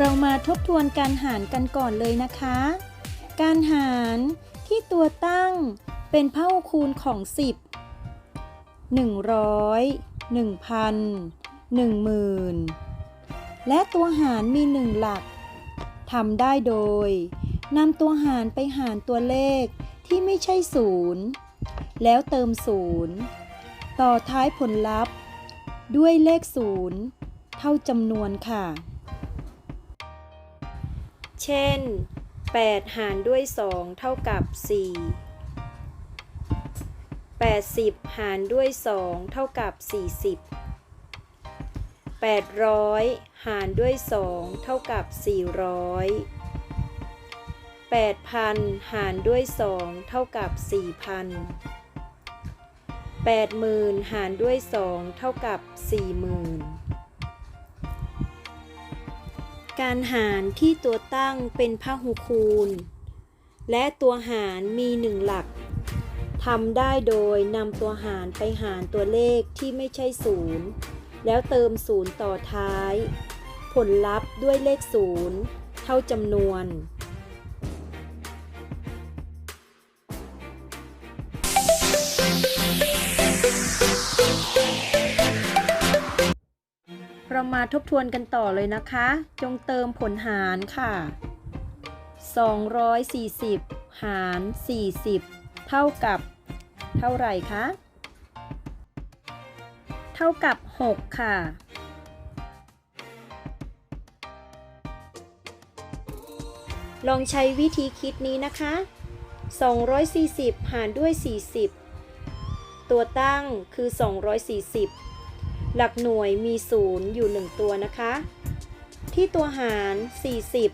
เรามาทบทวนการหารกันก่อนเลยนะคะ การหารที่ตัวตั้งเป็นพหุคูณของ 10 100 1,000 10,000 และตัวหารมี 1 หลักทำได้โดยนำตัวหารไปหารตัวเลขที่ไม่ใช่ศูนย์แล้วเติมศูนย์ต่อท้ายผลลัพธ์ ด้วยเลขศูนย์เท่าจำนวนค่ะ เช่น 8 หารด้วย 2 เท่ากับ 4 80 หารด้วย 2 เท่ากับ 40 800 หารด้วย 2 เท่ากับ 400 8,000 หารด้วย 2 เท่ากับ 4,000 80,000 หารด้วย 2 เท่ากับ 40,000 การหารที่ตัวตั้งเป็นพหุคูณ และตัวหารมีหนึ่งหลักทำได้โดยนำตัวหารไปหารตัวเลขที่ไม่ใช่ศูนย์แล้วเติมศูนย์ต่อท้าย ผลลัพธ์ด้วยเลขศูนย์เท่าจำนวน มาทบทวนกันต่อเลยนะคะ จงเติมผลหารค่ะ 240 หาร 40 เท่ากับเท่าไหร่คะ เท่ากับ 6 ค่ะ ลองใช้วิธีคิดนี้นะคะ 240 หารด้วย 40 ตัวตั้งคือ 240 หลักหน่วยมี 0 อยู่ 1 ตัวนะคะ ที่ตัวหาร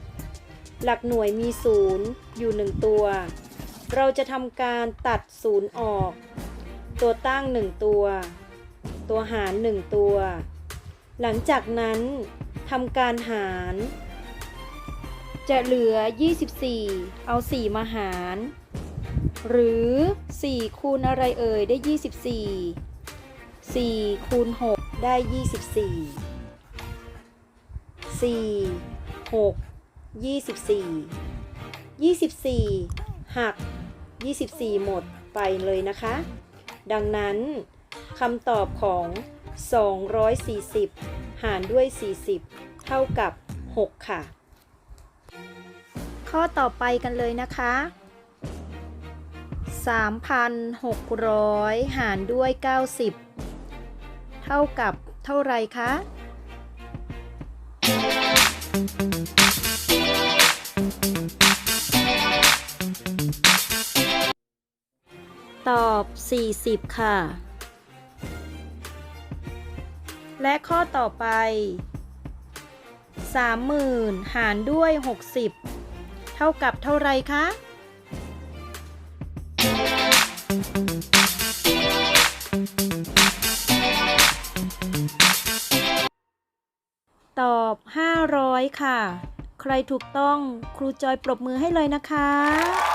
40 หลักหน่วยมี 0 อยู่ 1 ตัว เราจะทำการตัด 0 ออก ตัวตั้ง 1 ตัว ตัวหาร 1 ตัว หลังจากนั้นทำการหาร จะเหลือ 24 เอา 4 มาหาร หรือ 4 คูณอะไรเอ่ยได้ 24 4คูณ6 ได้ 24 4 6 24 24 หัก 24 หมดไปเลยนะคะ ดังนั้นคำตอบของ 240 หารด้วย 40 เท่ากับ 6 ค่ะ ข้อต่อไปกันเลยนะคะ 3,600 หารด้วย 90 ท่ากับเท่าไรคะ ตอบ 40 ค่ะ และข้อต่อไป 30,000 หารด้วย 60 เท่ากับเท่าไรคะ อบ 500 ค่ะ ใครถูกต้องครูจอยปรบมือให้เลยนะคะ